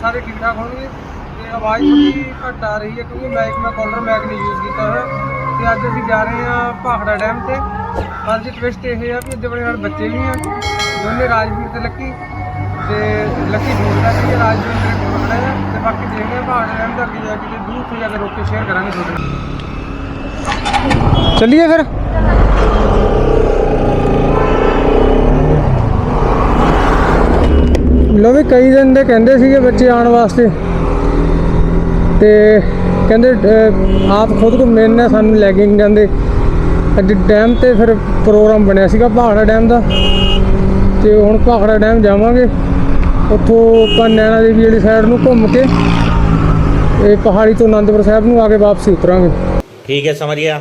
ਸਾਰੇ ਠੀਕ ਠਾਕ ਹੋਣਗੇ ਤੇ ਆਵਾਜ਼ ਥੋੜੀ ਘੱਟ ਆ ਰਹੀ ਹੈ ਕਿਉਂਕਿ ਮਾਈਕ ਮੈਂ ਕਾਲਰ ਮਾਈਕ ਨਹੀਂ ਯੂਜ਼ ਕੀਤਾ ਹੋਇਆ ਤੇ ਅੱਜ ਅਸੀਂ ਜਾ ਰਹੇ ਹਾਂ ਭਾਖੜਾ ਡੈਮ ਤੇ। ਅੱਜ ਟਵਿਸਟ ਇਹ ਆ ਵੀ ਇੱਦੇ ਬੜੇ ਨਾਲ ਬੱਚੇ ਵੀ ਆ, ਦੋਨੇ ਰਾਜਵੀਰ ਤੇ ਲੱਕੀ ਤੇ ਲੱਕੀ ਦੂਰ ਦਾ ਸੀ ਰਾਜਵੀਰ ਮੇਰੇ ਕੋਲ ਖੜਾ ਹੈ ਤੇ ਬਾਕੀ ਦੇਖਦੇ ਹਾਂ ਭਾਖੜਾ ਡੈਮ ਦਾ ਅੱਗੇ ਜਾ ਕੇ ਦੂਰ ਤੋਂ ਜਾ ਕੇ ਰੋਕ ਕੇ ਸ਼ੇਅਰ ਕਰਾਂਗੇ ਤੁਹਾਡੇ ਨਾਲ। ਚੱਲੀਏ ਫਿਰ? ਮੈਂ ਵੀ ਕਈ ਦਿਨ ਦੇ ਕਹਿੰਦੇ ਸੀਗੇ ਬੱਚੇ ਆਉਣ ਵਾਸਤੇ। ਤੇ ਕਹਿੰਦੇ ਆਪ ਖੁਦ ਕੋ ਮੈਨ ਸਾਨੂੰ ਲੈ ਕੇ ਨਹੀਂ ਜਾਂਦੇ ਅੱਜ ਡੈਮ ਤੇ ਫਿਰ ਪ੍ਰੋਗਰਾਮ ਬਣਿਆ ਸੀਗਾ ਪਹਾੜਾ ਡੈਮ ਦਾ। ਤੇ ਹੁਣ ਪਹਾੜਾ ਡੈਮ ਜਾਵਾਂਗੇ। ਉੱਥੋਂ ਆਪਾਂ ਨੈਣਾ ਦੇਵੀ ਵਾਲੀ ਸਾਈਡ ਨੂੰ ਘੁੰਮ ਕੇ ਇਹ ਪਹਾੜੀ ਤੋਂ ਆਨੰਦਪੁਰ ਸਾਹਿਬ ਨੂੰ ਆ ਕੇ ਵਾਪਸੀ ਉਤਰਾਂਗੇ। ਠੀਕ ਹੈ ਸਮਝ ਗਿਆ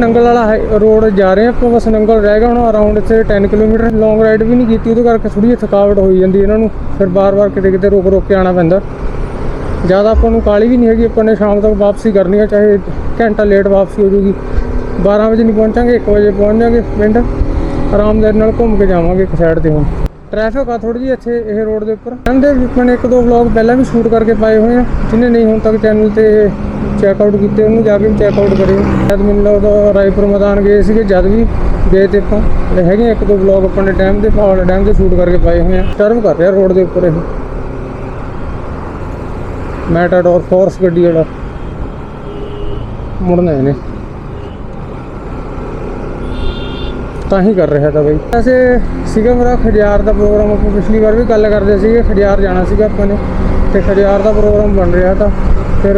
ਨੰਗਲ ਵਾਲਾ ਹਾਈ- ਰੋਡ ਜਾ ਰਹੇ ਹਾਂ ਆਪਾਂ, ਬਸ ਨੰਗਲ ਰਹਿ ਗਿਆ ਹੁਣ ਅਰਾਊਂਡ ਇੱਥੇ 10 ਕਿਲੋਮੀਟਰ ਲੌਂਗ ਰਾਈਡ ਵੀ ਨਹੀਂ ਕੀਤੀ, ਉਹਦੇ ਕਰਕੇ ਥੋੜੀ ਜਿਹੀ ਥਕਾਵਟ ਹੋਈ ਜਾਂਦੀ ਇਹਨਾਂ ਨੂੰ, ਫਿਰ ਬਾਰ-ਬਾਰ ਕਿਤੇ ਕਿਤੇ ਰੋਕ ਰੋਕ ਕੇ ਆਉਣਾ ਪੈਂਦਾ। ਜ਼ਿਆਦਾ ਆਪਾਂ ਨੂੰ ਕਾਲੀ ਵੀ ਨਹੀਂ ਹੈਗੀ, ਆਪਾਂ ਨੇ ਸ਼ਾਮ ਤੱਕ ਵਾਪਸੀ ਕਰਨੀ ਹੈ ਚਾਹੇ ਘੰਟਾ ਲੇਟ ਵਾਪਸੀ ਹੋ ਜੂਗੀ। 12 ਵਜੇ ਨਹੀਂ ਪਹੁੰਚਾਂਗੇ 1 ਵਜੇ ਪਹੁੰਚ ਜਾਾਂਗੇ ਪਿੰਡ ਆਰਾਮਦਾਰੀ ਨਾਲ ਘੁੰਮ ਕੇ ਜਾਵਾਂਗੇ ਇੱਕ ਸਾਈਡ ਤੇ ਹੁਣ। ਟ੍ਰੈਫਿਕ ਆ ਥੋੜੀ ਜਿਹੀ ਇੱਥੇ, ਇਹ ਰੋਡ ਦੇ ਉੱਪਰ। ਕਹਿੰਦੇ ਵੀ ਆਪਾਂ ਨੇ ਇੱਕ ਦੋ ਵਲੌਗ ਪਹਿਲਾਂ ਵੀ ਸ਼ੂਟ ਕਰਕੇ ਪਾਏ ਹੋਏ ਆ ਜਿਹਨੇ ਨਹੀਂ ਹੁਣ ਤੱਕ ਚੈਨਲ ਤੇ ਚੈੱਕ ਆਊਟ ਕੀਤੇ, ਉਹਨੂੰ ਜਾ ਕੇ ਚੈੱਕ ਆਊਟ ਕਰਿਓ। ਜਦ ਮੈਨੂੰ ਲੱਗਦਾ ਰਾਏਪੁਰ ਮੈਦਾਨ ਗਏ ਸੀਗੇ, ਜਦ ਵੀ ਗਏ ਤੇ ਆਪਾਂ। ਹੈਗੇ ਇੱਕ ਦੋ ਵਲੌਗ ਆਪਣੇ ਨੇ ਟਾਈਮ ਦੇ ਪਹਾੜ ਡੈਮ ਦੇ ਸ਼ੂਟ ਕਰਕੇ ਪਾਏ ਹੋਏ ਆ। ਟਰਮ ਕਰ ਰਿਹਾ ਰੋਡ ਦੇ ਉੱਪਰ ਇਹ। ਮੈਟਾਡੋਰ ਫੋਰਸ ਗੱਡੀ ਵਾਲਾ। ਮੁੜਨਾ ਇਹਨੇ। ਤਾਂ ਹੀ ਕਰ ਰਿਹਾ ਤਾਂ ਬਈ। ਵੈਸੇ ਸੀਗਾ ਮੇਰਾ ਖੜਿਆਰ ਦਾ ਪ੍ਰੋਗਰਾਮ ਆਪਾਂ ਪਿਛਲੀ ਵਾਰ ਵੀ ਗੱਲ ਕਰਦੇ ਸੀਗੇ ਖੜਿਆਰ ਜਾਣਾ ਸੀਗਾ ਆਪਾਂ ਨੇ। ਤੇ ਖੜਿਆਰ ਦਾ ਪ੍ਰੋਗਰਾਮ ਬਣ ਰਿਹਾ ਤਾਂ। ਫਿਰ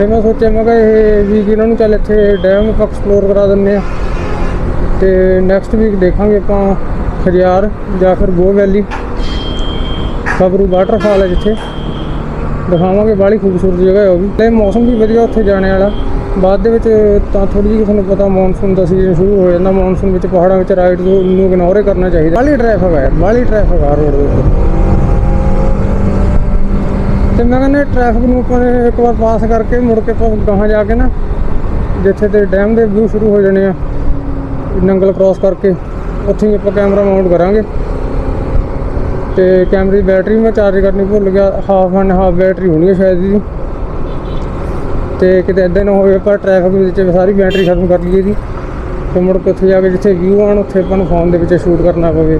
ਫਿਰ ਮੈਂ ਸੋਚਿਆ, ਮੈਂ ਕਿਹਾ ਇਹ ਵੀਕ ਇਹਨਾਂ ਨੂੰ ਚੱਲ ਇੱਥੇ ਡੈਮ ਆਪਾਂ ਐਕਸਪਲੋਰ ਕਰਾ ਦਿੰਦੇ ਆ ਤੇ ਨੈਕਸਟ ਵੀਕ ਦੇਖਾਂਗੇ ਆਪਾਂ ਖਜ਼ਿਆਰ ਜਾਂ ਫਿਰ ਗੋ ਵੈਲੀ ਖਬਰੂ ਵਾਟਰਫਾਲ ਹੈ ਜਿੱਥੇ। ਦਿਖਾਵਾਂਗੇ, ਬਾਹਲੀ ਖੂਬਸੂਰਤ ਜਗ੍ਹਾ ਹੈ ਉਹ ਵੀ। ਤੇ ਮੌਸਮ ਵੀ ਵਧੀਆ ਉੱਥੇ ਜਾਣੇ ਵਾਲਾ। ਬਾਅਦ ਦੇ ਵਿੱਚ ਤਾਂ ਥੋੜੀ ਜਿਹੀ ਤੁਹਾਨੂੰ ਪਤਾ ਮੌਨਸੂਨ ਦਾ ਸੀਜ਼ਨ ਸ਼ੁਰੂ ਹੋ ਜਾਂਦਾ। ਮੌਨਸੂਨ ਵਿੱਚ ਪਹਾੜਾਂ ਵਿੱਚ ਰਾਈਡ ਨੂੰ ਇਗਨੋਰ ਹੀ ਕਰਨਾ ਚਾਹੀਦਾ। ਬਾਹਲੀ ਟ੍ਰੈਫਿਕ ਹੈ ਬਾਹਲੀ ਟ੍ਰੈਫਿਕ ਆ ਰੋਡ ਦੇ ਉੱਪਰ। ਤੇ ਮੈਂ ਕਹਿੰਦਾ ਟ੍ਰੈਫਿਕ ਨੂੰ ਆਪਾਂ ਨੇ ਇੱਕ ਵਾਰ ਪਾਸ ਕਰਕੇ ਮੁੜ ਕੇ ਆਪਾਂ ਗਾਹਾਂ ਜਾ ਕੇ ਨਾ, ਜਿੱਥੇ ਤੇ ਡੈਮ ਦੇ ਵਿਊ ਸ਼ੁਰੂ ਹੋ ਜਾਣੇ ਆ, ਨੰਗਲ ਕ੍ਰਾਸ ਕਰਕੇ, ਉੱਥੇ ਹੀ ਆਪਾਂ ਕੈਮਰਾ ਮਾਊਂਟ ਕਰਾਂਗੇ। ਤੇ ਕੈਮਰੇ ਦੀ ਬੈਟਰੀ ਮੈਂ ਚਾਰਜ ਕਰਨੀ ਭੁੱਲ ਗਿਆ ਹਾਫ ਐਂਡ ਹਾਫ ਬੈਟਰੀ ਹੋਣੀ ਹੈ ਸ਼ਾਇਦ ਜੀ ਤੇ ਕਿਤੇ ਇਦਾਂ ਨਾ ਹੋਵੇ ਪਰ ਟ੍ਰੈਫਿਕ ਦੇ ਵਿੱਚ ਸਾਰੀ ਬੈਟਰੀ ਖਤਮ ਕਰ ਲਈਏ ਜੀ ਤੇ ਮੁੜ ਕੇ ਉੱਥੇ ਜਾ ਕੇ ਜਿੱਥੇ ਵਿਊ ਆਣ ਉੱਥੇ ਆਪਾਂ ਨੂੰ ਫੋਨ ਦੇ ਵਿੱਚ ਸ਼ੂਟ ਕਰਨਾ ਪਵੇ।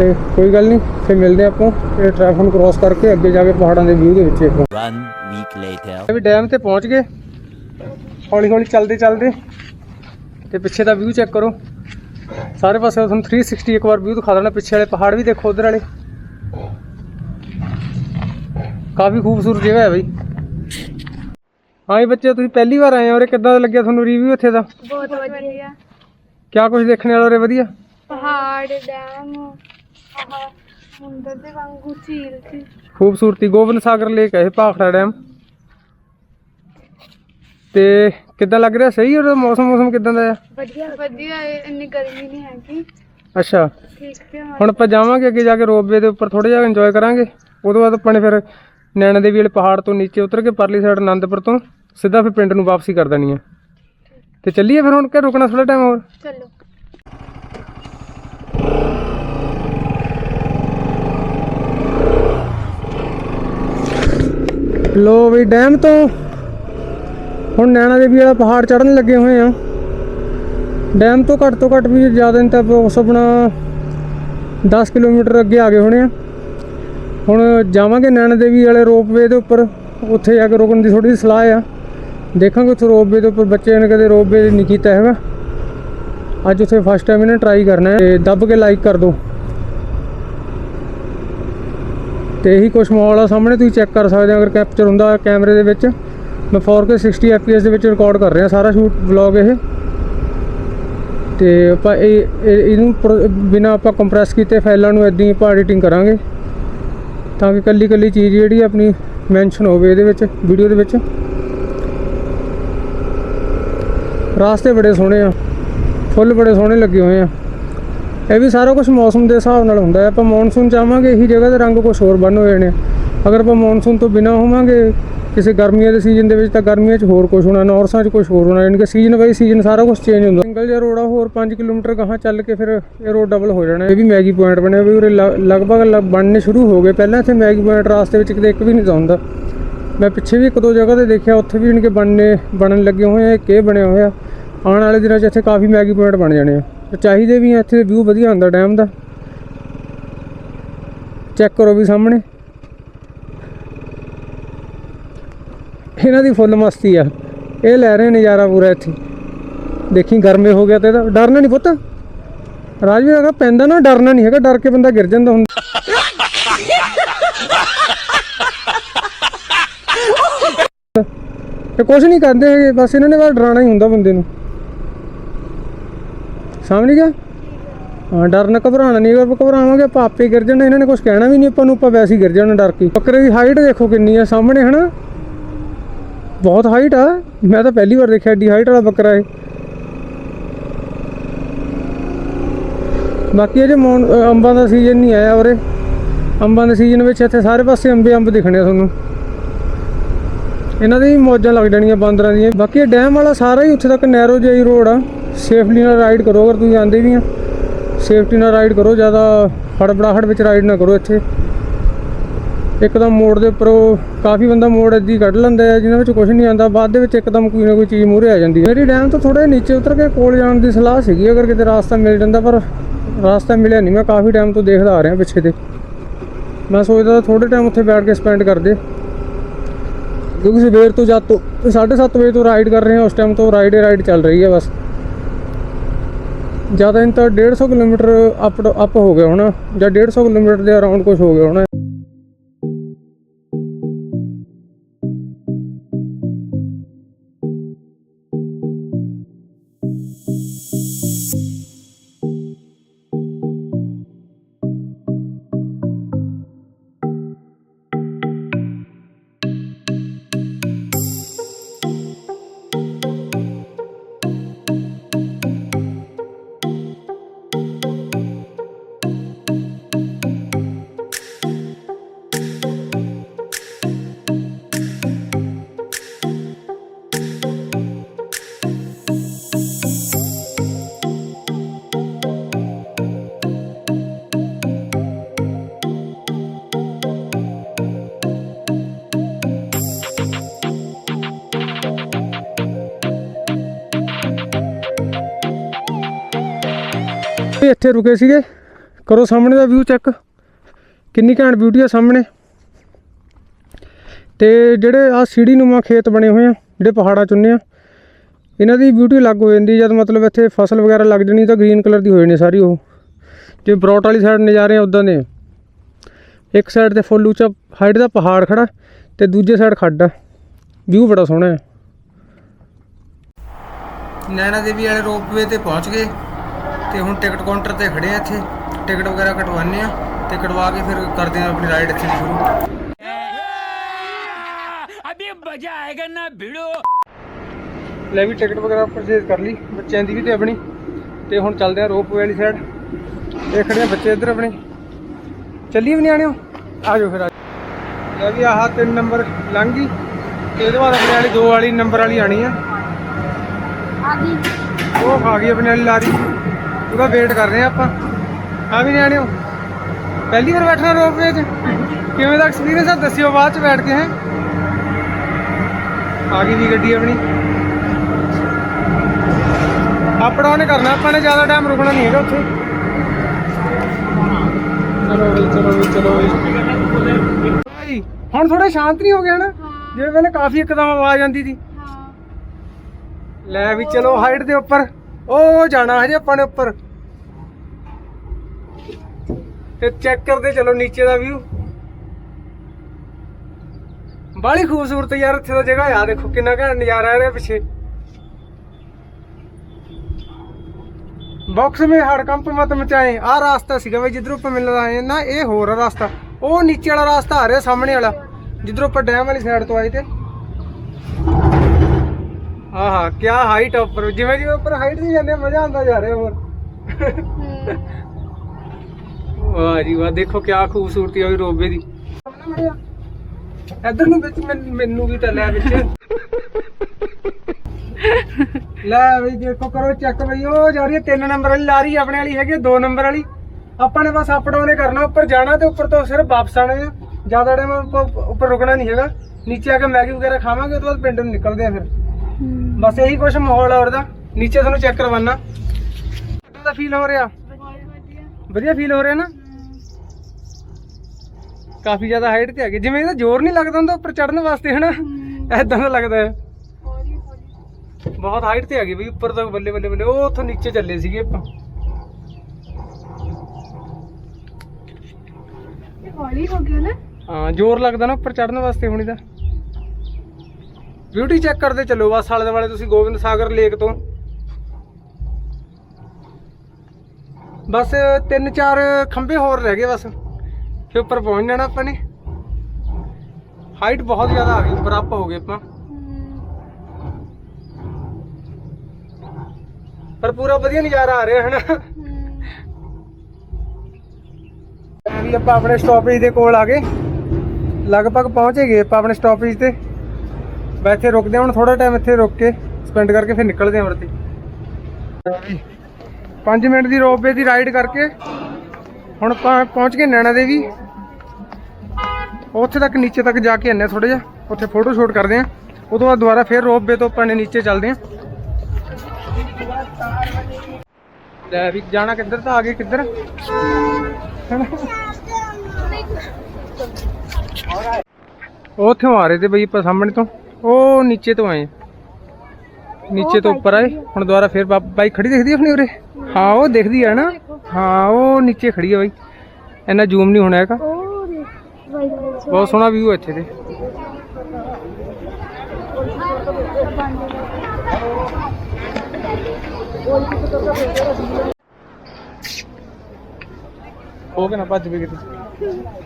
ਤੇ ਕੋਈ ਗੱਲ ਨਹੀਂ ਫਿਰ ਮਿਲਦੇ ਆਪਾਂ ਇਹ ਟ੍ਰੈਫਿਕ ਨੂੰ ਕ੍ਰਾਸ ਕਰਕੇ ਅੱਗੇ ਜਾ ਕੇ ਪਹਾੜਾਂ ਦੇ ਵਿਊ ਦੇ ਵਿੱਚ One week later. ਇਹ ਵੀ ਡੈਮ ਤੇ ਪਹੁੰਚ ਗਏ। ਹੌਲੀ ਹੌਲੀ ਚੱਲਦੇ ਚੱਲਦੇ ਤੇ ਪਿੱਛੇ ਦਾ ਵਿਊ ਚੈੱਕ ਕਰੋ। ਸਾਰੇ ਪਾਸੇ ਤੁਹਾਨੂੰ 360 ਇੱਕ ਵਾਰ ਵਿਊ ਦਿਖਾ ਦੇਣਾ ਪਿੱਛੇ ਵਾਲੇ ਪਹਾੜ ਵੀ ਦੇਖੋ ਉਧਰ ਵਾਲੇ। ਕਾਫੀ ਖੂਬਸੂਰਤ ਜਗ੍ਹਾ ਹੈ ਬਈ। ਹਾਂ ਜੀ ਬੱਚੇ ਤੁਸੀਂ ਪਹਿਲੀ ਵਾਰ ਆਏ ਹੋ ਔਰ ਕਿੱਦਾਂ ਲੱਗਿਆ ਤੁਹਾਨੂੰ ਰਿਵਿਊ ਇੱਥੇ ਦਾ? ਬਹੁਤ ਵਧੀਆ। ਕਿਆ ਕੁਝ ਦੇਖਣ ਵਾਲਾ ਉਰੇ ਵਧੀਆ? ਪਹਾੜ ਡੈਮ ਆਹ ਸਮੁੰਦਰ ਦੇ ਵਾਂਗੂ ਝੀਲ ਸੀ ਖੂਬਸੂਰਤੀ ਗੋਬਿੰਦ ਸਾਗਰ ਲੇਕ ਹੈ ਇਹ ਭਾਖੜਾ ਡੈਮ। ਤੇ ਕਿੱਦਾਂ ਲੱਗ ਰਿਹਾ? ਸਹੀ ਹੈ ਮੌਸਮ? ਮੌਸਮ ਕਿੱਦਾਂ ਦਾ ਹੈ? ਵਧੀਆ ਵਧੀਆ ਏ, ਇੰਨੀ ਗਰਮੀ ਨਹੀਂ ਹੈਗੀ। ਅੱਛਾ। ਠੀਕ ਹੈ ਹੁਣ ਆਪਾਂ ਜਾਵਾਂਗੇ ਅੱਗੇ ਜਾ ਕੇ ਰੋਪਵੇ ਦੇ ਉੱਪਰ ਥੋੜਾ ਜਿਹਾ ਇੰਜੋਏ ਕਰਾਂਗੇ। ਉਦੋਂ ਬਾਅਦ ਆਪਾਂ ਨੇ ਫਿਰ ਨੈਣਾ ਦੇਵੀ ਵਾਲੇ ਪਹਾੜ ਤੋਂ ਨੀਚੇ ਉਤਰ ਕੇ ਪਰਲੀ ਸਾਈਡ ਆਨੰਦਪੁਰ ਤੋਂ ਸਿੱਧਾ ਫਿਰ ਪਿੰਡ ਨੂੰ ਵਾਪਸੀ ਕਰ ਦੇਣੀ ਹੈ। ਤੇ ਚੱਲੀਏ ਫਿਰ ਹੁਣ ਕਿ ਰੁਕਣਾ ਥੋੜਾ ਟਾਈਮ ਹੋਰ? ਚਲੋ। ਲੋ ਵੀ ਡੈਮ ਤੋਂ। ਹੁਣ ਨੈਣਾ ਦੇਵੀ ਵਾਲਾ ਪਹਾੜ ਚੜਨ ਲੱਗੇ ਹੋਏ ਆ। ਡੈਮ ਤੋਂ ਘੱਟ ਤੋਂ ਘੱਟ ਵੀ ਜ਼ਿਆਦਾ ਨਹੀਂ ਤਾਂ ਉਸ ਆਪਣਾ 10 ਕਿਲੋਮੀਟਰ ਅੱਗੇ ਆ ਗਏ ਹੋਣੇ ਆ। ਹੁਣ ਜਾਵਾਂਗੇ ਨੈਣਾ ਦੇਵੀ ਵਾਲੇ ਰੋਪਵੇ ਦੇ ਉੱਪਰ। ਉੱਥੇ ਜਾ ਕੇ ਰੁਕਣ ਦੀ ਥੋੜੀ ਸਲਾਹ ਆ। ਦੇਖਾਂਗੇ ਉੱਥੇ ਰੋਪਵੇ ਦੇ ਉੱਪਰ। ਬੱਚਿਆਂ ਨੇ ਕਦੇ ਰੋਪਵੇ ਨਹੀਂ ਕੀਤਾ ਹੈਗਾ। ਅੱਜ ਉੱਥੇ ਫਸਟ ਟਾਈਮ ਇਹਨੇ ਟਰਾਈ ਕਰਨਾ ਹੈ। ਤੇ ਦੱਬ ਕੇ ਲਾਈਕ ਕਰ ਦਿਓ। ਤੇ ਇਹੀ ਕੁਛ ਮਾਹੌਲ ਆ ਸਾਹਮਣੇ, ਤੁਸੀਂ ਚੈੱਕ ਕਰ ਸਕਦੇ ਹੋ, ਅਗਰ ਕੈਪਚਰ ਹੁੰਦਾ ਕੈਮਰੇ ਦੇ ਵਿੱਚ। ਮੈਂ 4K 60 fps ਦੇ ਵਿੱਚ ਰਿਕਾਰਡ ਕਰ ਰਿਹਾ, ਸਾਰਾ ਸ਼ੂਟ ਵਲੌਗ ਇਹ। ਤੇ ਆਪਾਂ ਇਹ, ਇਹ- ਇਹਨੂੰ ਬਿਨਾ ਆਪਾਂ ਕੰਪਰੈਸ ਕੀਤੇ ਫਾਈਲਾਂ ਨੂੰ ਇਦਾਂ ਹੀ ਆਪਾਂ ਐਡੀਟਿੰਗ ਕਰਾਂਗੇ। ਤਾਂ ਕਿ ਕੱਲੀ ਕੱਲੀ ਚੀਜ਼ ਜਿਹੜੀ ਆਪਣੀ ਮੈਂਸ਼ਨ ਹੋਵੇ ਇਹਦੇ ਵਿੱਚ ਵੀਡੀਓ ਦੇ ਵਿੱਚ। ਰਾਸਤੇ ਬੜੇ ਸੋਹਣੇ ਆ, ਫੁੱਲ ਬੜੇ ਸੋਹਣੇ ਲੱਗੇ ਹੋਏ ਆ। ਇਹ ਵੀ ਸਾਰਾ ਕੁਝ ਮੌਸਮ ਦੇ ਹਿਸਾਬ ਨਾਲ ਹੁੰਦਾ ਹੈ। ਆਪਾਂ ਮੌਨਸੂਨ ਚਾਹਾਂਗੇ, ਇਹੀ ਜਗ੍ਹਾ ਦੇ ਰੰਗ ਕੁਝ ਹੋਰ ਬਣ ਹੋ ਜਾਣੇ ਅਗਰ ਆਪਾਂ ਮੌਨਸੂਨ ਤੋਂ ਬਿਨਾ ਹੋਵਾਂਗੇ, ਕਿਸੇ ਗਰਮੀਆਂ ਦੇ ਸੀਜ਼ਨ ਦੇ ਵਿੱਚ ਤਾਂ ਗਰਮੀਆਂ 'ਚ ਹੋਰ ਕੁਝ ਹੋਣਾ ਨੌਰਸਾਂ 'ਚ ਕੁਝ ਹੋਰ ਹੋਣਾ ਯਾਨੀ ਕਿ ਸੀਜ਼ਨ ਬਾਈ ਸੀਜ਼ਨ ਸਾਰਾ ਕੁਝ ਚੇਂਜ ਹੁੰਦਾ। ਸਿੰਗਲ ਜਿਹਾ ਰੋਡ ਆ, ਹੋਰ 5 ਕਿਲੋਮੀਟਰ ਗਾਹਾਂ ਚੱਲ ਕੇ ਫਿਰ ਇਹ ਰੋਡ ਡਬਲ ਹੋ ਜਾਣਾ। ਇਹ ਵੀ ਮੈਗੀ ਪੁਆਇੰਟ ਬਣਿਆ ਵੀ ਉਰੇ ਲ- ਲਗਭਗ ਲ- ਬਣਨੇ ਸ਼ੁਰੂ ਹੋ ਗਏ। ਪਹਿਲਾਂ ਇੱਥੇ ਮੈਗੀ ਪੁਆਇੰਟ ਰਾਸਤੇ ਵਿੱਚ ਕਿਤੇ ਇੱਕ ਵੀ ਨਹੀਂ ਤਾਂ ਹੁੰਦਾ। ਮੈਂ ਪਿੱਛੇ ਵੀ ਇੱਕ ਦੋ ਜਗ੍ਹਾ ਤੇ ਦੇਖਿਆ, ਉੱਥੇ ਵੀ ਯਾਨੀ ਕਿ ਬਣਨੇ, ਬਣਨ ਲੱਗੇ ਹੋਏ ਆ ਇੱਕ ਇਹ ਬਣਿਆ ਹੋਇਆ। ਆਉਣ ਵਾਲੇ ਦਿਨਾਂ 'ਚ ਇੱਥੇ ਕਾਫੀ ਮੈਗੀ ਪੁਆਇੰਟ ਬਣ ਜਾਣੇ ਆ। ਚਾਹੀਦੇ ਵੀ ਆ, ਇੱਥੇ ਵਿਊ ਵਧੀਆ ਹੁੰਦਾ ਡੈਮ ਦਾ। ਚੈੱਕ ਕਰੋ ਵੀ ਸਾਹਮਣੇ। ਇਹਨਾਂ ਦੀ ਫੁੱਲ ਮਸਤੀ ਆ। ਇਹ ਲੈ ਰਹੇ ਨਜ਼ਾਰਾ ਪੂਰਾ ਇੱਥੇ। ਦੇਖੀ ਗਰਮੇ ਹੋ ਗਿਆ ਤੇ ਇਹਦਾ। ਡਰਨਾ ਨਹੀਂ ਪੁੱਤ। ਰਾਜਵੀਰ ਅਗਾ ਪੈਂਦਾ ਨਾ, ਡਰਨਾ ਨਹੀਂ ਹੈਗਾ। ਡਰ ਕੇ ਬੰਦਾ ਗਿਰ ਜਾਂਦਾ ਹੁੰਦਾ। ਤੇ ਕੁਝ ਨਹੀਂ ਕਰਦੇ ਹੈਗੇ। ਬਸ ਇਹਨਾਂ ਨੇ ਬਸ ਡਰਾਣਾ ਹੀ ਹੁੰਦਾ ਬੰਦੇ ਨੂੰ। ਸਮਝ ਗਿਆ? ਹਾਂ ਡਰਨਾ ਘਬਰਾਉਣਾ ਨਹੀਂ ਅਗਰ ਘਬਰਾਵਾਂਗੇ ਆਪਾਂ ਆਪੇ ਗਿਰ ਜਾਣਾ, ਇਹਨਾਂ ਨੇ ਕੁਝ ਕਹਿਣਾ ਵੀ ਨਹੀਂ ਆਪਾਂ ਨੂੰ ਆਪਾਂ ਵੈਸੇ ਹੀ ਗਿਰ ਜਾਣਾ ਡਰ ਕੇ। ਬੱਕਰੇ ਦੀ ਹਾਈਟ ਦੇਖੋ ਕਿੰਨੀ ਆ, ਸਾਹਮਣੇ ਹਨਾ? ਬਹੁਤ ਹਾਈਟ ਆ, ਮੈਂ ਤਾਂ ਪਹਿਲੀ ਵਾਰ ਦੇਖਿਆ, ਏਡੀ ਹਾਈਟ ਵਾਲਾ ਬੱਕਰਾ ਇਹ। ਬਾਕੀ ਅਜੇ ਮੌਨ ਅੰਬਾਂ ਦਾ ਸੀਜ਼ਨ ਨਹੀਂ ਆਇਆ ਉਰੇ। ਅੰਬਾਂ ਦੇ ਸੀਜ਼ਨ ਵਿੱਚ ਇੱਥੇ ਸਾਰੇ ਪਾਸੇ ਅੰਬੇ ਅੰਬ ਦਿਖਣੇ ਆ ਤੁਹਾਨੂੰ। ਇਹਨਾਂ ਦੀ ਮੌਜਾਂ ਲੱਗ ਜਾਣੀਆਂ ਬਾਂਦਰਾਂ ਦੀਆਂ। ਬਾਕੀ ਇਹ ਡੈਮ ਵਾਲਾ ਸਾਰਾ ਹੀ ਉੱਥੇ ਤੱਕ ਨੈਰੋ ਜਿਹਾ ਰੋਡ ਆ। ਸੇਫਲੀ ਨਾਲ ਰਾਈਡ ਕਰੋ ਅਗਰ ਤੁਸੀਂ ਆਂਦੇ ਵੀ ਆ। ਸੇਫਟੀ ਨਾਲ ਰਾਈਡ ਕਰੋ, ਜ਼ਿਆਦਾ ਹੜਬੜਾਹਟ ਵਿੱਚ ਰਾਈਡ ਨਾ ਕਰੋ ਇੱਥੇ। ਇੱਕਦਮ ਮੋੜ ਦੇ ਉੱਪਰ ਕਾਫੀ ਬੰਦਾ ਮੋੜ ਏਦੀ ਕੱਢ ਲੈਂਦਾ ਹੈ ਜਿਨ੍ਹਾਂ ਵਿੱਚ ਕੁਝ ਨਹੀਂ ਆਉਂਦਾ। ਬਾਅਦ ਦੇ ਵਿੱਚ ਇੱਕਦਮ ਕੋਈ ਨਾ ਕੋਈ ਚੀਜ਼ ਮੂਹਰੇ ਆ ਜਾਂਦੀ ਹੈ। ਮੇਰੀ ਡੈਮ ਤੋਂ ਥੋੜਾ ਨੀਚੇ ਉਤਰ ਕੇ ਕੋਲ ਜਾਣ ਦੀ ਸਲਾਹ ਸੀਗੀ, ਅਗਰ ਕਿਤੇ ਰਾਸਤਾ ਮਿਲ ਜਾਂਦਾ, ਪਰ ਰਾਸਤਾ ਮਿਲਿਆ ਨਹੀਂ। ਮੈਂ ਕਾਫੀ ਟਾਈਮ ਤੋਂ ਦੇਖਦਾ ਆ ਰਿਹਾ ਪਿੱਛੇ ਤੇ। ਮੈਂ ਸੋਚਦਾ ਥੋੜੇ ਟਾਈਮ ਉੱਥੇ ਬੈਠ ਕੇ ਸਪੈਂਡ ਕਰਦੇ ਕਿਉਂਕਿ ਸਵੇਰ ਤੋਂ ਜਦ ਤੋਂ 7:30 ਵਜੇ ਤੋਂ ਰਾਈਡ ਕਰ ਰਹੇ ਹਾਂ, ਉਸ ਟਾਈਮ ਤੋਂ ਰਾਈਡ ਰਾਈਡ ਚੱਲ ਰਹੀ ਹੈ ਬਸ। ਜ਼ਿਆਦਾ ਨਹੀਂ ਤਾਂ 150 ਕਿਲੋਮੀਟਰ ਅਪ ਅਪ ਹੋ ਗਿਆ ਹੋਣਾ ਜਾਂ 150 ਕਿਲੋਮੀਟਰ ਦੇ ਅਰਾਊਂਡ ਕੁਝ ਹੋ ਗਿਆ ਹੋਣਾ। ਇੱਥੇ ਰੁਕੇ ਸੀਗੇ। ਕਰੋ ਸਾਹਮਣੇ ਦਾ ਵਿਊ ਚੈੱਕ ਕਿੰਨੀ ਘੈਂਟ ਬਿਊਟੀ ਆ ਸਾਹਮਣੇ। ਤੇ ਜਿਹੜੇ ਆ ਸੀੜੀ ਨੂਮਾ ਖੇਤ ਬਣੇ ਹੋਏ ਆ, ਜਿਹੜੇ ਪਹਾੜਾਂ ਚੁੰਨੇ ਆ, ਇਹਨਾਂ ਦੀ ਬਿਊਟੀ ਅਲੱਗ ਹੋ ਜਾਂਦੀ ਜਦ ਮਤਲਬ ਇੱਥੇ ਫਸਲ ਵਗੈਰਾ ਲੱਗ ਜਣੀ ਤਾਂ ਗ੍ਰੀਨ ਕਲਰ ਦੀ ਹੋ ਜਾਣੀ ਸਾਰੀ ਉਹ। ਜੇ ਬਰੋਟ ਵਾਲੀ ਸਾਈਡ ਨਜ਼ਾਰੇ ਆ ਉਦਾਂ ਦੇ। ਇੱਕ ਸਾਈਡ ਤੇ ਫੁੱਲ ਉੱਚਾ ਹਾਈਟ ਦਾ ਪਹਾੜ ਖੜਾ ਤੇ ਦੂਜੇ ਸਾਈਡ ਖੱਡ ਆ। ਵਿਊ ਬੜਾ ਸੋਹਣਾ ਹੈ ਨੈਣਾ ਦੇਵੀ ਵਾਲੇ ਰੋਪਵੇ ਤੇ ਪਹੁੰਚ ਗਏ। ਤੇ ਹੁਣ ਟਿਕਟ ਕਾਊਂਟਰ ਤੇ ਖੜੇ ਆ ਇੱਥੇ। ਟਿਕਟ ਵਗੈਰਾ ਕਟਵਾਨੇ ਆ ਤੇ ਕਟਵਾ ਕੇ ਫਿਰ ਕਰਦੇ ਆ ਆਪਣੀ ਰਾਈਡ ਇੱਥੇ ਸ਼ੁਰੂ। ਅਬੇ ਮਜ਼ਾ ਆਏਗਾ ਨਾ ਭਿੜੋ ਲੈ ਵੀ ਟਿਕਟ ਵਗੈਰਾ ਪਰਚੇਸ ਕਰ ਲਈ ਬੱਚਿਆਂ ਦੀ ਵੀ ਤੇ ਆਪਣੀ। ਤੇ ਹੁਣ ਚੱਲਦੇ ਆ ਰੋਪ ਵਾਲੀ ਸਾਈਡ ਇਹ ਖੜੇ ਆ ਬੱਚੇ ਇੱਧਰ ਆਪਣੇ। ਚੱਲੀਏ ਵੀ ਨਿਆਣਿਓ? ਆ ਜਾਓ ਫਿਰ ਲੈ ਵੀ ਆਹ ਤਿੰਨ ਨੰਬਰ ਲੰਘ ਗਈ। ਤੇ ਇਹਦੇ ਬਾਅਦ ਆਪਣੇ ਵਾਲੀ ਦੋ ਵਾਲੀ ਨੰਬਰ ਵਾਲੀ ਆਣੀ ਆ। ਆ ਗਈ। ਉਹ ਆ ਗਈ ਆਪਣੇ ਵਾਲੀ ਲਾਰੀ। ਉਹਦਾ ਵੇਟ ਕਰ ਰਹੇ ਆ ਆਪਾਂ। ਆ ਵੀ ਨਿਆਣਿਓ ਪਹਿਲੀ ਵਾਰ ਬੈਠਣਾ ਰੋਪਵੇ 'ਚ? ਕਿਵੇਂ ਦਾ ਐਕਸਪੀਰੀਅੰਸ ਆ? ਦੱਸਿਓ ਬਾਅਦ 'ਚ ਬੈਠ ਕੇ ਹੈ? ਆ ਗਈ ਵੀ ਗੱਡੀ ਆਪਣੀ। ਅਪ ਡਾਊਨ ਕਰਨਾ ਆਪਾਂ ਨੇ ਜ਼ਿਆਦਾ ਟਾਈਮ ਰੁਕਣਾ ਨਹੀਂ ਹੈਗਾ ਉੱਥੇ। ਚਲੋ ਵੀ ਚਲੋ ਵੀ ਚਲੋ ਵੀ। ਭਾਈ, ਹੁਣ ਥੋੜਾ ਸ਼ਾਂਤ ਨਹੀਂ ਹੋ ਗਿਆ ਨਾ? ਜਿਵੇਂ ਪਹਿਲੇ ਕਾਫੀ ਇੱਕਦਮ ਆਵਾਜ਼ ਆਉਂਦੀ ਸੀ। ਹਾਂ। ਲੈ ਵੀ ਚਲੋ ਹਾਈਟ ਦੇ ਉੱਪਰ। ਉਹ ਜਾਣਾ ਹਜੇ ਆਪਾਂ ਨੇ ਉੱਪਰ। ਤੇ ਚੈੱਕ ਕਰਦੇ ਚਲੋ ਨੀਚੇ ਦਾ ਵਿਊ ਬਾਲੀ ਖੂਬਸੂਰਤ ਯਾਰ, ਇੱਥੇ ਦਾ ਜਗ੍ਹਾ ਆ, ਦੇਖੋ ਕਿੰਨਾ ਘੈਂਟ ਨਜ਼ਾਰਾ ਆ ਰਿਹਾ ਪਿੱਛੇ ਬਾਕਸ ਮੇ ਹੜਕੰਪ ਮਤ ਮਚਾਏ। ਆ ਰਾਸਤਾ ਸੀਗਾ ਬਈ, ਜਿੱਧਰੋਂ ਆਪਾਂ ਮਿਲਣ ਆਏ ਨਾ, ਇਹ ਹੋਰ ਰਾਸਤਾ। ਉਹ ਨੀਚੇ ਵਾਲਾ ਰਾਸਤਾ ਆ ਰਿਹਾ, ਸਾਹਮਣੇ ਵਾਲਾ। ਜਿੱਧਰੋਂ ਆਪਾਂ ਡੈਮ ਵਾਲੀ ਸਾਈਡ ਤੋਂ ਆਏ ਤੇ। ਆਹਾ ਕੀ ਹਾਈਟ ਉੱਪਰ? ਜਿਵੇਂ ਜਿਵੇਂ ਉੱਪਰ ਹਾਈਟ ਦੀ ਜਾਂਦੇ ਆ, ਮਜ਼ਾ ਆਉਂਦਾ ਜਾ ਰਿਹਾ ਹੋਰ। ਵਾਹ ਜੀ ਵਾਹ ਦੇਖੋ ਕੀ ਖੂਬਸੂਰਤੀ ਹੋਈ ਰੋਬੇ ਦੀ। ਇੱਧਰ ਨੂੰ ਵਿੱਚ ਮੈਨੂੰ ਵੀ ਤਾਂ ਲੈ ਵਿੱਚ? ਲੈ ਬਈ ਦੇਖੋ ਕਰੋ ਚੈੱਕ ਬਈ ਉਹ ਜਾ ਰਹੀ ਹੈ 3 ਨੰਬਰ ਵਾਲੀ ਲਾਰੀ ਆਪਣੇ ਵਾਲੀ ਹੈਗੀ 2 ਨੰਬਰ ਵਾਲੀ। ਆਪਾਂ ਨੇ ਬਸ ਅਪ ਡਾਊਨ ਕਰਨਾ ਉੱਪਰ ਜਾਣਾ ਤੇ ਉੱਪਰ ਤੋਂ ਸਿਰਫ ਵਾਪਸ ਆਣਾ ਹੈ ਜ਼ਿਆਦਾ ਟਾਈਮ ਉੱਪਰ ਰੁਕਣਾ ਨਹੀਂ ਹੈਗਾ। ਨੀਚੇ ਆ ਕੇ ਮੈਗੀ ਵਗੈਰਾ ਖਾਵਾਂਗੇ ਉਸ ਤੋਂ ਬਾਅਦ ਪਿੰਡ ਨੂੰ ਨਿਕਲਦੇ ਆ ਫਿਰ। ਬਸ ਇਹੀ ਕੁਛ ਮਾਹੌਲ ਆ ਉਹਦਾ ਨੀਚੇ ਤੁਹਾਨੂੰ ਚੈੱਕ ਕਰਵਾਨਾ ਕਿੱਦਾਂ ਦਾ ਫੀਲ ਹੋ ਰਿਹਾ? ਵਧੀਆ ਫੀਲ ਹੋ ਰਿਹਾ ਨਾ? ਕਾਫੀ ਜ਼ਿਆਦਾ ਹਾਈਟ ਤੇ ਆ ਗਏ ਜਿਵੇਂ ਇਹਦਾ ਜ਼ੋਰ ਨਹੀਂ ਲੱਗਦਾ ਹੁੰਦਾ ਉੱਪਰ ਚੜਨ ਵਾਸਤੇ ਹਨਾ? ਐਦਾਂ ਦਾ ਲੱਗਦਾ ਹੈ। ਬਹੁਤ ਹਾਈਟ ਤੇ ਆ ਗਈ ਬਈ ਉੱਪਰ ਤੱਕ ਬੱਲੇ ਬੱਲੇ ਬੱਲੇ। ਉਹ ਉੱਥੋਂ ਨੀਚੇ ਚੱਲੇ ਸੀਗੇ ਆਪਾਂ। ਹੌਲੀ ਹੋ ਗਿਆ ਨਾ। ਹਾਂ ਜ਼ੋਰ ਲੱਗਦਾ ਨਾ ਉੱਪਰ ਚੜਨ ਵਾਸਤੇ ਹੁਣ ਇਹਦਾ ਬਿਊਟੀ ਚੈੱਕ ਕਰਦੇ ਚੱਲੋ, ਬਸ ਆਲੇ ਦੁਆਲੇ ਤੁਸੀਂ ਗੋਬਿੰਦ ਸਾਗਰ ਲੇਕ ਤੋਂ। ਬਸ ਤਿੰਨ ਚਾਰ ਖੰਭੇ ਹੋਰ ਰਹਿ ਗਏ ਬਸ। ਫਿਰ ਉੱਪਰ ਪਹੁੰਚ ਜਾਣਾ ਆਪਾਂ ਨੇ। ਹਾਈਟ ਬਹੁਤ ਜ਼ਿਆਦਾ ਆ ਗਈ, ਉੱਪਰ ਅੱਪ ਹੋ ਗਏ ਆਪਾਂ। ਪਰ ਪੂਰਾ ਵਧੀਆ ਨਜ਼ਾਰਾ ਆ ਰਿਹਾ ਹੈ ਨਾ ਵੀ ਆਪਾਂ ਆਪਣੇ ਸਟਾਪੇਜ ਦੇ ਕੋਲ ਆ ਗਏ। ਲਗਭਗ ਪਹੁੰਚੇ ਗਏ ਆਪਾਂ ਆਪਣੇ ਸਟਾਪੇਜ ਤੇ। ਬਸ ਇੱਥੇ ਰੁਕਦੇ ਹਾਂ, ਹੁਣ ਥੋੜਾ ਟਾਈਮ ਇੱਥੇ ਰੁਕ ਕੇ ਸਪੈਂਡ ਕਰਕੇ ਫਿਰ ਨਿਕਲਦੇ ਹਾਂ ਵਰਤੇ 5 ਮਿੰਟ ਦੀ ਰੋਪਵੇ ਦੀ ਰਾਈਡ ਕਰਕੇ ਹੁਣ ਆਪਾਂ ਪਹੁੰਚ ਗਏ ਨੈਣਾ ਦੇਵੀ। ਉੱਥੇ ਤੱਕ ਨੀਚੇ ਤੱਕ ਜਾ ਕੇ ਆਨੇ ਥੋੜਾ ਜਿਹਾ, ਉੱਥੇ ਫੋਟੋ ਸ਼ੂਟ ਕਰਦੇ ਹਾਂ। ਉਹ ਤੋਂ ਬਾਅਦ ਦੁਬਾਰਾ ਫਿਰ ਰੋਪਵੇ ਤੋਂ ਆਪਾਂ ਨੇ ਨੀਚੇ ਚੱਲਦੇ ਹਾਂ। ਲੈ ਵੀ ਜਾਣਾ ਕਿੱਧਰ ਤਾਂ ਆ ਗਏ ਕਿੱਧਰ? ਹਨਾ? ਉਹ ਉੱਥੋਂ ਆ ਰਹੇ ਤੇ ਬਈ ਆਪਾਂ ਸਾਹਮਣੇ ਤੋਂ। ਉਹ ਨੀਚੇ ਤੋਂ ਆਏ। ਨੀਚੇ ਤੋਂ ਉੱਪਰ ਆਏ। ਹੁਣ ਦੁਬਾਰਾ ਫਿਰ ਬਾ- ਖੜੀ ਦਿਖਦੀ ਆਪਣੀ ਉਰੇ? ਹਾਂ, ਉਹ ਦਿਖਦੀ ਆ ਨਾ। ਹਾਂ, ਉਹ ਨੀਚੇ ਖੜੀ ਆ ਬਾਈ। ਇੰਨਾ ਜ਼ੂਮ ਨਹੀਂ ਹੋਣਾ ਹੈਗਾ। ਬਹੁਤ ਸੋਹਣਾ ਵਿਊ ਹੈ ਇੱਥੇ ਤੇ। ਹੋ ਕੇ ਨਾ ਭੱਜ ਵੀ ਕਿਤੇ।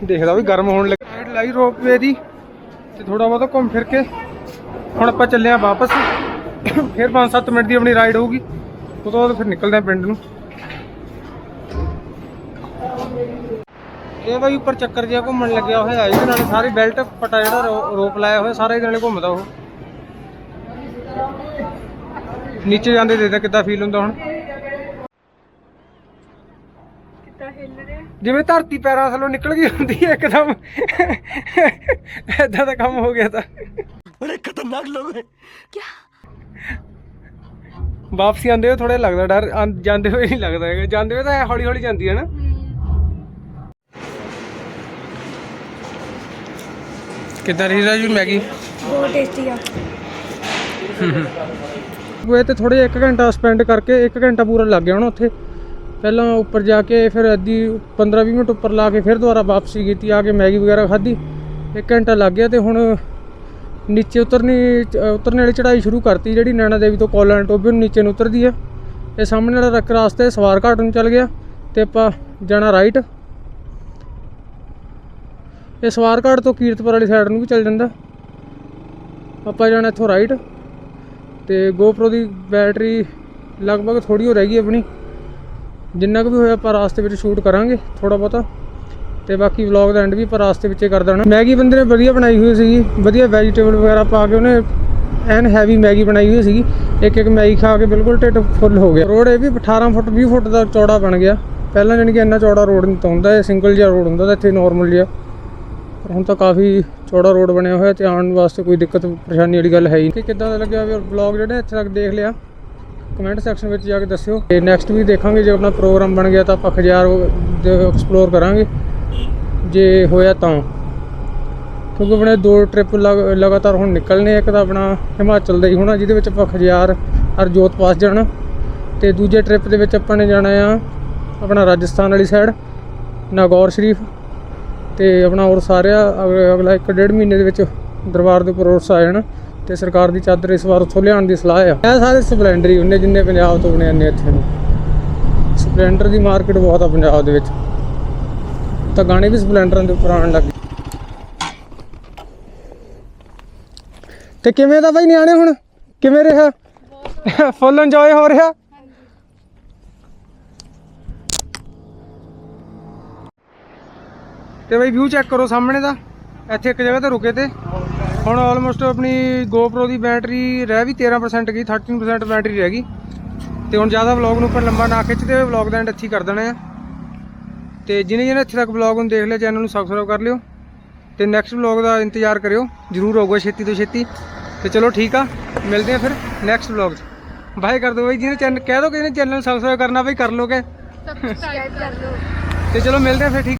ਦੇਖਦਾ ਵੀ ਗਰਮ ਹੋਣ ਲੱਗ ਲਾਈ ਰੋਪਵੇ ਦੀ ਤੇ ਥੋੜਾ ਬਹੁਤਾ ਘੁੰਮ ਫਿਰ ਕੇ। ਹੁਣ ਆਪਾਂ ਚੱਲੇ ਆ ਵਾਪਸ। ਫਿਰ 5-7 ਮਿੰਟ ਦੀ ਆਪਣੀ ਰਾਈਡ ਹੋਊਗੀ। ਉਹ ਤੋਂ ਬਾਅਦ ਫਿਰ ਨਿਕਲਦੇ ਆ ਪਿੰਡ ਨੂੰ। ਇਹ ਬਾਈ ਉੱਪਰ ਚੱਕਰ ਜਿਹਾ ਘੁੰਮਣ ਲੱਗਿਆ ਹੋਇਆ ਇਹਦੇ ਨਾਲ ਸਾਰੀ ਬੈਲਟ ਪਟਾ ਜਿਹੜਾ ਰੋਪ ਲਾਇਆ ਹੋਇਆ ਸਾਰਾ ਇਹਦੇ ਨਾਲੇ ਘੁੰਮਦਾ ਉਹ। ਨੀਚੇ ਜਾਂਦੇ ਦੇਖਦਾ ਕਿੱਦਾਂ ਫੀਲ ਹੁੰਦਾ ਹੁਣ। ਜਿਵੇਂ ਧਰਤੀ ਪੈਰਾਂ ਥੱਲੋਂ ਨਿਕਲ ਗਈ ਹੁੰਦੀ ਹੈ ਇੱਕਦਮ। ਐਦਾਂ ਦਾ ਕੰਮ ਹੋ ਗਿਆ ਤਾਂ। ਬੜੇ ਖਤਰਨਾਕ ਲੋਕ ਹੈ ਵਾਪਸੀ ਆਉਂਦੇ ਹੋਏ ਥੋੜਾ ਲੱਗਦਾ ਡਰ ਜਾਂਦੇ ਹੋਏ ਨਹੀਂ ਲੱਗਦਾ ਹੈਗਾ। ਜਾਂਦੇ ਹੋਏ ਤਾਂ ਹੌਲੀ ਹੌਲੀ ਜਾਂਦੀ ਹੈ ਨਾ। ਕਿੱਦਾਂ ਰਹੀ ਰਾਜੂ ਮੈਗੀ? ਬਹੁਤ ਟੇਸਟੀ ਆ। ਵੇ ਤੇ ਥੋੜੇ ਇੱਕ ਘੰਟਾ ਸਪੈਂਡ ਕਰਕੇ ਇੱਕ ਘੰਟਾ ਪੂਰਾ ਲੱਗ ਗਿਆ ਹੁਣ ਉੱਥੇ। ਪਹਿਲਾਂ ਉੱਪਰ ਜਾ ਕੇ ਫਿਰ ਅੱਧੀ 15 20 ਮਿੰਟ ਉੱਪਰ ਲਾ ਕੇ ਫਿਰ ਦੁਬਾਰਾ ਵਾਪਸੀ ਕੀਤੀ ਆ ਕੇ ਮੈਗੀ ਵਗੈਰਾ ਖਾਧੀ। ਇੱਕ ਘੰਟਾ ਲੱਗ ਗਿਆ ਤੇ ਹੁਣ ਨੀਚੇ ਉਤਰਨੀ, ਚ- ਉਤਰਨੇ ਵਾਲੀ ਚੜਾਈ ਸ਼ੁਰੂ ਕਰਤੀ, ਜਿਹੜੀ ਨੈਣਾ ਦੇਵੀ ਤੋਂ ਕੋਲਾਂ ਟੋਬੇ ਨੂੰ ਨੀਚੇ ਨੂੰ ਉਤਰਦੀ ਹੈ ਇਹ ਸਾਹਮਣੇ ਵਾਲਾ ਰੱਕ ਰਾਸਤੇ ਸਵਾਰ ਘਾਟ ਨੂੰ ਚੱਲ ਗਿਆ ਤੇ ਆਪਾਂ ਜਾਣਾ ਰਾਈਟ ਇਹ ਸਵਾਰ ਘਾਟ ਤੋਂ ਕੀਰਤਪੁਰ ਵਾਲੀ ਸਾਈਡ ਨੂੰ ਵੀ ਚੱਲ ਜਾਂਦਾ। ਆਪਾਂ ਜਾਣਾ ਇੱਥੋਂ ਰਾਈਟ ਤੇ GoPro ਦੀ ਬੈਟਰੀ ਲਗਭਗ ਥੋੜੀ ਹੋ ਰਹਿ ਗਈ ਆਪਣੀ। ਜਿੰਨਾ ਕੁ ਵੀ ਹੋਇਆ ਆਪਾਂ ਰਾਸਤੇ ਵਿੱਚ ਸ਼ੂਟ ਕਰਾਂਗੇ ਥੋੜਾ ਬਹੁਤਾ। ਤੇ ਬਾਕੀ ਵਲੌਗ ਦਾ ਐਂਡ ਵੀ ਪਰ ਰਾਸਤੇ ਵਿੱਚ ਹੀ ਕਰ ਦੇਣਾ। ਮੈਗੀ ਬੰਦੇ ਨੇ ਵਧੀਆ ਬਣਾਈ ਹੋਈ ਸੀਗੀ। ਵਧੀਆ ਵੈਜੀਟੇਬਲ ਵਗੈਰਾ ਪਾ ਕੇ ਉਹਨੇ ਐਨ ਹੈਵੀ ਮੈਗੀ ਬਣਾਈ ਹੋਈ ਸੀਗੀ। ਇੱਕ ਇੱਕ ਮੈਗੀ ਖਾ ਕੇ ਬਿਲਕੁਲ ਢਿੱਡ ਫੁੱਲ ਹੋ ਗਿਆ। ਰੋਡ ਇਹ ਵੀ 18 ਫੁੱਟ 20 ਫੁੱਟ ਦਾ ਚੌੜਾ ਬਣ ਗਿਆ। ਪਹਿਲਾਂ ਜਾਣੀ ਕਿ ਇੰਨਾ ਚੌੜਾ ਰੋਡ ਨਹੀਂ ਤਾਂ ਹੁੰਦਾ, ਇਹ ਸਿੰਗਲ ਜਿਹਾ ਰੋਡ ਹੁੰਦਾ, ਤਾਂ ਇੱਥੇ ਨਾਰਮਲ ਜਿਹਾ। ਪਰ ਹੁਣ ਤਾਂ ਕਾਫੀ ਚੌੜਾ ਰੋਡ ਬਣਿਆ ਹੋਇਆ ਤੇ ਆਉਣ ਵਾਸਤੇ ਕੋਈ ਦਿੱਕਤ, ਪਰੇਸ਼ਾਨੀ ਵਾਲੀ ਗੱਲ ਹੈ ਹੀ ਨਹੀਂ। ਕਿੱਦਾਂ ਦਾ ਲੱਗਿਆ ਵੀ ਵਲੌਗ ਜਿਹੜਾ ਇੱਥੇ ਤੱਕ ਦੇਖ ਲਿਆ ਕਮੈਂਟ ਸੈਕਸ਼ਨ ਵਿੱਚ ਜਾ ਕੇ ਦੱਸਿਓ। ਤੇ ਨੈਕਸਟ ਵੀ ਦੇਖਾਂਗੇ, ਜੇ ਆਪਣਾ ਪ੍ਰੋਗਰਾਮ ਬਣ ਗਿਆ ਤਾਂ ਆਪਾਂ ਖਜਿਆਰ ਐਕਸਪਲੋਰ ਕਰਾਂਗੇ। ਜੇ ਹੋਇਆ ਤਾਂ। ਕਿਉਂਕਿ ਆਪਣੇ ਦੋ ਟ੍ਰਿਪ ਲਗਾਤਾਰ ਹੁਣ ਨਿਕਲਨੇ ਇੱਕ ਤਾਂ ਆਪਣਾ ਹਿਮਾਚਲ ਦਾ ਹੀ ਹੋਣਾ, ਜਿਹਦੇ ਵਿੱਚ ਆਪਾਂ ਖਜਿਆਰ ਅਰਜੋਤ ਪਾਸ ਜਾਣਾ। ਤੇ ਦੂਜੇ ਟ੍ਰਿਪ ਦੇ ਵਿੱਚ ਆਪਾਂ ਨੇ ਜਾਣਾ ਆ ਆਪਣਾ ਰਾਜਸਥਾਨ ਵਾਲੀ ਸਾਈਡ ਨਾਗੌਰ ਸ਼ਰੀਫ। ਤੇ ਆਪਣਾ ਹੋਰ ਸਾਰਿਆ, ਅਗ- ਅਗਲਾ ਇੱਕ ਡੇਢ ਮਹੀਨੇ ਦੇ ਵਿੱਚ ਦਰਬਾਰ ਦੇ ਉੱਪਰ ਉਰਸ ਆ ਜਾਣਾ। ਤੇ ਸਰਕਾਰ ਦੀ ਚਾਦਰ ਇਸ ਵਾਰ ਉੱਥੋਂ ਲਿਆਉਣ ਦੀ ਸਲਾਹ ਆ। ਇਹ ਸਾਰੇ ਸਪਲੈਂਡਰ ਹੀ ਉਹਨੇ ਜਿੰਨੇ ਪੰਜਾਬ ਤੋਂ ਬਣੇ ਨੇ ਇੱਥੇ ਨੂੰ। ਸਪਲੈਂਡਰ ਦੀ ਮਾਰਕੀਟ ਬਹੁਤ ਆ ਪੰਜਾਬ ਦੇ ਵਿੱਚ। ਤਾਂ ਗਾਣੇ ਵੀ ਸਪਲੈਂਡਰਾਂ ਦੇ ਉੱਪਰ ਆਉਣ ਲੱਗ ਤੇ ਕਿਵੇਂ ਦਾ ਬਾਈ ਨਿਆਣੇ ਹੁਣ? ਕਿਵੇਂ ਰਿਹਾ? ਫੁੱਲ ਇੰਜੋਏ ਹੋ ਰਿਹਾ? ਤੇ ਬਾਈ ਵਿਊ ਚੈੱਕ ਕਰੋ ਸਾਹਮਣੇ ਦਾ। ਇੱਥੇ ਇੱਕ ਜਗ੍ਹਾ ਤੇ ਰੁਕੇ ਤੇ। ਹੁਣ ਆਲਮੋਸਟ ਆਪਣੀ GoPro ਦੀ ਬੈਟਰੀ ਰਹਿ ਵੀ 13% ਗਈ 13% ਬੈਟਰੀ ਰਹਿ ਗਈ। ਤੇ ਹੁਣ ਜ਼ਿਆਦਾ ਵਲੌਗ ਨੂੰ ਉੱਪਰ ਲੰਬਾ ਨਾ ਖਿੱਚਦੇ ਵਲੌਗ ਦਾ ਐਂਡ ਇੱਥੇ ਕਰ ਦੇਣਾ ਆ। ਤੇ ਜਿਹਨੇ ਜਿਹਨੇ ਇੱਥੇ ਤੱਕ ਵਲੌਗ ਨੂੰ ਦੇਖ ਲਿਆ ਚੈਨਲ ਨੂੰ ਸਬਸਕ੍ਰਾਈਬ ਕਰ ਲਿਓ ਤੇ ਨੈਕਸਟ ਵਲੌਗ ਦਾ ਇੰਤਜ਼ਾਰ ਕਰਿਓ ਜਰੂਰ ਹੋਊਗਾ ਛੇਤੀ ਤੋਂ ਛੇਤੀ। ਤੇ ਚਲੋ ਠੀਕ ਆ ਮਿਲਦੇ ਆ ਫਿਰ ਨੈਕਸਟ ਵਲੌਗ 'ਚ। ਬਾਏ ਕਰ ਦਿਓ ਬਈ ਜਿਹਨੇ ਚੈਨਲ ਕਹਿ ਦੋ ਕਿ ਇਹਨੇ ਚੈਨਲ ਨੂੰ ਸਬਸਕ੍ਰਾਈਬ ਕਰਨਾ ਬਈ ਕਰ ਲੋਗੇ ਸਬਸਕ੍ਰਾਈਬ ਕਰ ਲਓ। ਤੇ ਚਲੋ ਮਿਲਦੇ ਆ ਫਿਰ ਠੀਕ